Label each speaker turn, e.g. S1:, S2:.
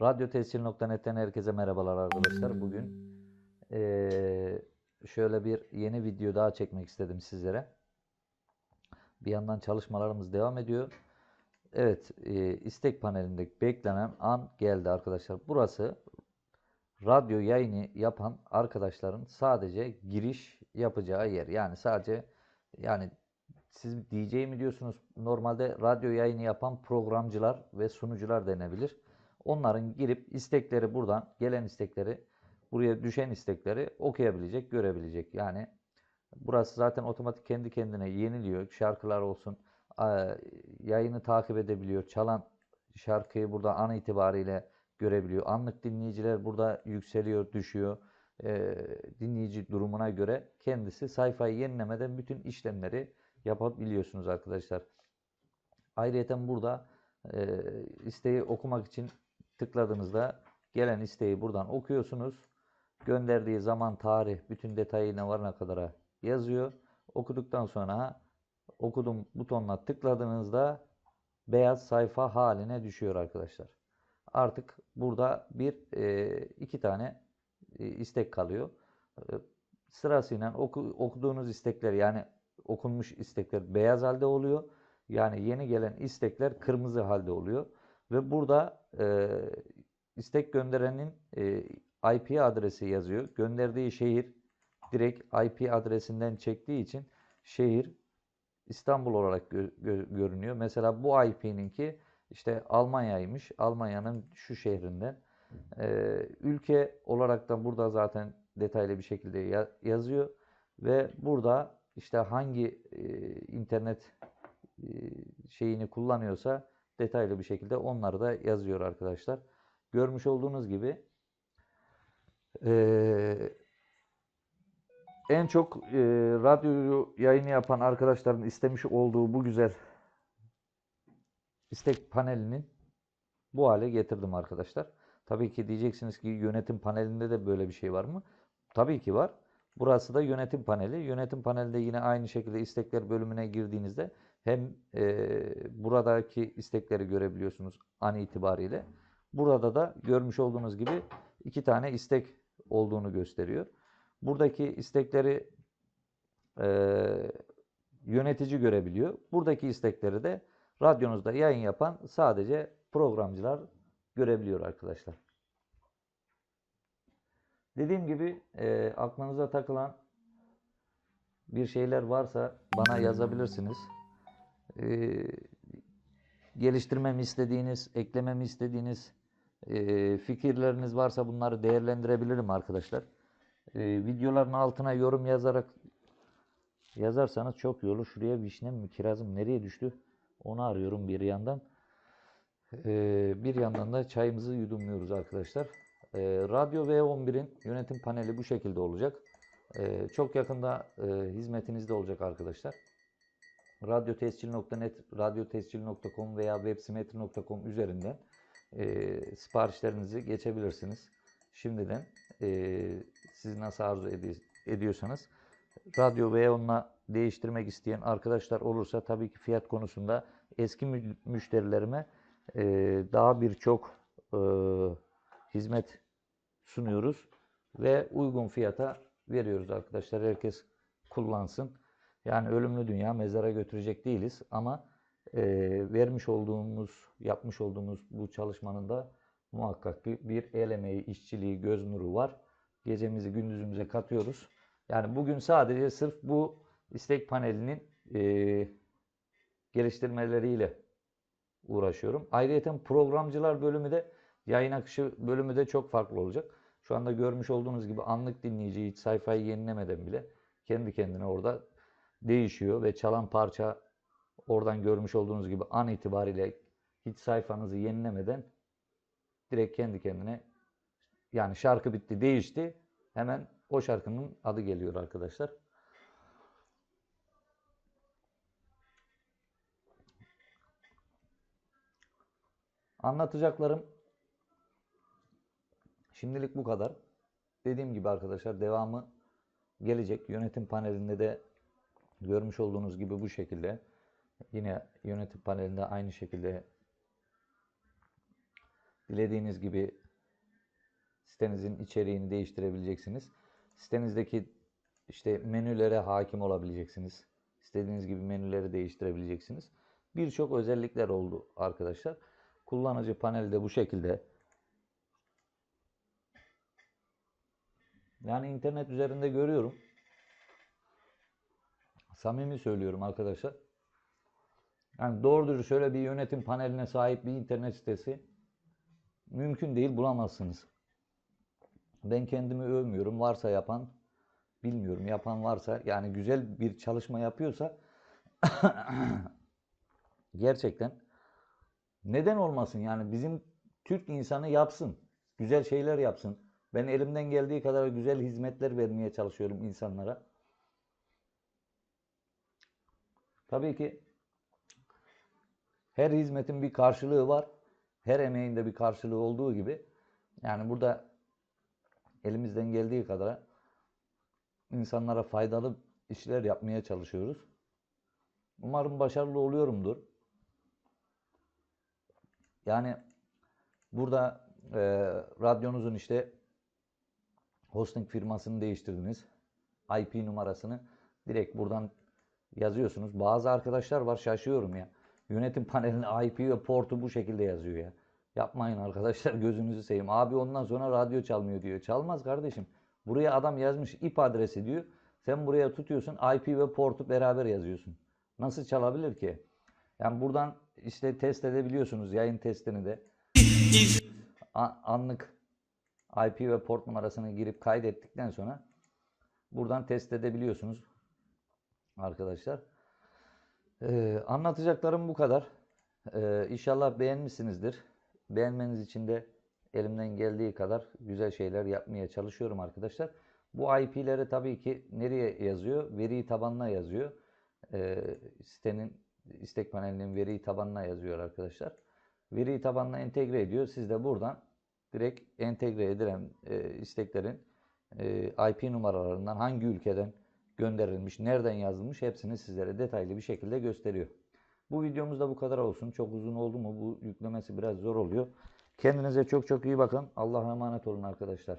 S1: Radyotescil.net'ten herkese merhabalar arkadaşlar. Bugün eee, şöyle bir yeni video daha çekmek istedim sizlere. Bir yandan çalışmalarımız devam ediyor. Evet, eee, istek panelinde beklenen an geldi arkadaşlar. Burası radyo yayını yapan arkadaşların sadece giriş yapacağı yer. Yani sadece yani siz DJ mi diyorsunuz? Normalde radyo yayını yapan programcılar ve sunucular denebilir. Onların girip istekleri buradan gelen istekleri buraya düşen istekleri okuyabilecek, görebilecek. Yani burası zaten otomatik kendi kendine yeniliyor. Şarkılar olsun yayını takip edebiliyor. Çalan şarkıyı burada an itibariyle görebiliyor. Anlık dinleyiciler burada yükseliyor, düşüyor. Ee, dinleyici durumuna göre kendisi sayfayı yenilemeden bütün işlemleri yapabiliyorsunuz arkadaşlar. Ayrıca burada e, isteği okumak için tıkladığınızda gelen isteği buradan okuyorsunuz. Gönderdiği zaman, tarih, bütün detayına varana kadar yazıyor. Okuduktan sonra okudum butonuna tıkladığınızda beyaz sayfa haline düşüyor arkadaşlar. Artık burada bir e, iki tane e, istek kalıyor. E, sırasıyla oku, okuduğunuz istekler yani okunmuş istekler beyaz halde oluyor. Yani yeni gelen istekler kırmızı halde oluyor. Ve burada e, istek gönderenin e, IP adresi yazıyor. Gönderdiği şehir direkt IP adresinden çektiği için şehir İstanbul olarak gö- gö- görünüyor. Mesela bu IP'ninki işte Almanya'ymış. Almanya'nın şu şehrinden. Ee, ülke olarak da burada zaten detaylı bir şekilde ya- yazıyor. Ve burada işte hangi e, internet e, şeyini kullanıyorsa detaylı bir şekilde onları da yazıyor arkadaşlar. Görmüş olduğunuz gibi eee, en çok e, radyo yayını yapan arkadaşların istemiş olduğu bu güzel istek panelinin bu hale getirdim arkadaşlar. Tabii ki diyeceksiniz ki yönetim panelinde de böyle bir şey var mı? Tabii ki var. Burası da yönetim paneli. Yönetim panelinde yine aynı şekilde istekler bölümüne girdiğinizde hem e, buradaki istekleri görebiliyorsunuz an itibariyle. Burada da görmüş olduğunuz gibi iki tane istek olduğunu gösteriyor. Buradaki istekleri e, yönetici görebiliyor. Buradaki istekleri de radyonuzda yayın yapan sadece programcılar görebiliyor arkadaşlar. Dediğim gibi e, aklınıza takılan bir şeyler varsa bana yazabilirsiniz. E, geliştirmemi istediğiniz, eklememi istediğiniz e, fikirleriniz varsa bunları değerlendirebilirim arkadaşlar. E, videoların altına yorum yazarak yazarsanız çok iyi olur. Şuraya vişnem mi kirazım nereye düştü? Onu arıyorum bir yandan. E, bir yandan da çayımızı yudumluyoruz arkadaşlar. E, Radyo V11'in yönetim paneli bu şekilde olacak. E, çok yakında e, hizmetinizde olacak arkadaşlar. Radyotescil.net, radyotescil.com veya websimetri.com üzerinden e, siparişlerinizi geçebilirsiniz. Şimdiden e, siz nasıl arzu edi- ediyorsanız radyo veya onunla değiştirmek isteyen arkadaşlar olursa tabii ki fiyat konusunda eski mü- müşterilerime e, daha birçok e, hizmet sunuyoruz ve uygun fiyata veriyoruz arkadaşlar. Herkes kullansın. Yani ölümlü dünya mezara götürecek değiliz ama e, vermiş olduğumuz, yapmış olduğumuz bu çalışmanın da muhakkak ki bir el emeği, işçiliği, göz nuru var. Gecemizi gündüzümüze katıyoruz. Yani bugün sadece sırf bu istek panelinin e, geliştirmeleriyle uğraşıyorum. Ayrıca programcılar bölümü de yayın akışı bölümü de çok farklı olacak. Şu anda görmüş olduğunuz gibi anlık dinleyici hiç sayfayı yenilemeden bile kendi kendine orada değişiyor ve çalan parça oradan görmüş olduğunuz gibi an itibariyle hiç sayfanızı yenilemeden direkt kendi kendine yani şarkı bitti değişti hemen o şarkının adı geliyor arkadaşlar. Anlatacaklarım şimdilik bu kadar. Dediğim gibi arkadaşlar devamı gelecek. Yönetim panelinde de görmüş olduğunuz gibi bu şekilde. Yine yönetim panelinde aynı şekilde Dilediğiniz gibi sitenizin içeriğini değiştirebileceksiniz. Sitenizdeki işte menülere hakim olabileceksiniz. İstediğiniz gibi menüleri değiştirebileceksiniz. Birçok özellikler oldu arkadaşlar. Kullanıcı paneli de bu şekilde. Yani internet üzerinde görüyorum. Samimi söylüyorum arkadaşlar. Yani doğru dürüst şöyle bir yönetim paneline sahip bir internet sitesi mümkün değil bulamazsınız. Ben kendimi övmüyorum. Varsa yapan bilmiyorum. Yapan varsa yani güzel bir çalışma yapıyorsa gerçekten neden olmasın? Yani bizim Türk insanı yapsın. Güzel şeyler yapsın. Ben elimden geldiği kadar güzel hizmetler vermeye çalışıyorum insanlara. Tabii ki her hizmetin bir karşılığı var. Her emeğin de bir karşılığı olduğu gibi yani burada elimizden geldiği kadar insanlara faydalı işler yapmaya çalışıyoruz. Umarım başarılı oluyorumdur. Yani burada e, radyonuzun işte hosting firmasını değiştirdiniz. IP numarasını direkt buradan yazıyorsunuz. Bazı arkadaşlar var şaşıyorum ya. Yönetim panelinin IP ve portu bu şekilde yazıyor ya. Yapmayın arkadaşlar gözünüzü seveyim. Abi ondan sonra radyo çalmıyor diyor. Çalmaz kardeşim. Buraya adam yazmış IP adresi diyor. Sen buraya tutuyorsun IP ve portu beraber yazıyorsun. Nasıl çalabilir ki? Yani buradan işte test edebiliyorsunuz yayın testini de. Anlık IP ve port numarasını girip kaydettikten sonra buradan test edebiliyorsunuz arkadaşlar. Ee, anlatacaklarım bu kadar. Ee, inşallah beğenmişsinizdir. Beğenmeniz için de elimden geldiği kadar güzel şeyler yapmaya çalışıyorum arkadaşlar. Bu IP'leri tabii ki nereye yazıyor? Veri tabanına yazıyor. Ee, sitenin istek panelinin veri tabanına yazıyor arkadaşlar. Veri tabanına entegre ediyor. Siz de buradan direkt entegre edilen e, isteklerin e, IP numaralarından hangi ülkeden gönderilmiş, nereden yazılmış hepsini sizlere detaylı bir şekilde gösteriyor. Bu videomuz da bu kadar olsun. Çok uzun oldu mu bu yüklemesi biraz zor oluyor. Kendinize çok çok iyi bakın. Allah'a emanet olun arkadaşlar.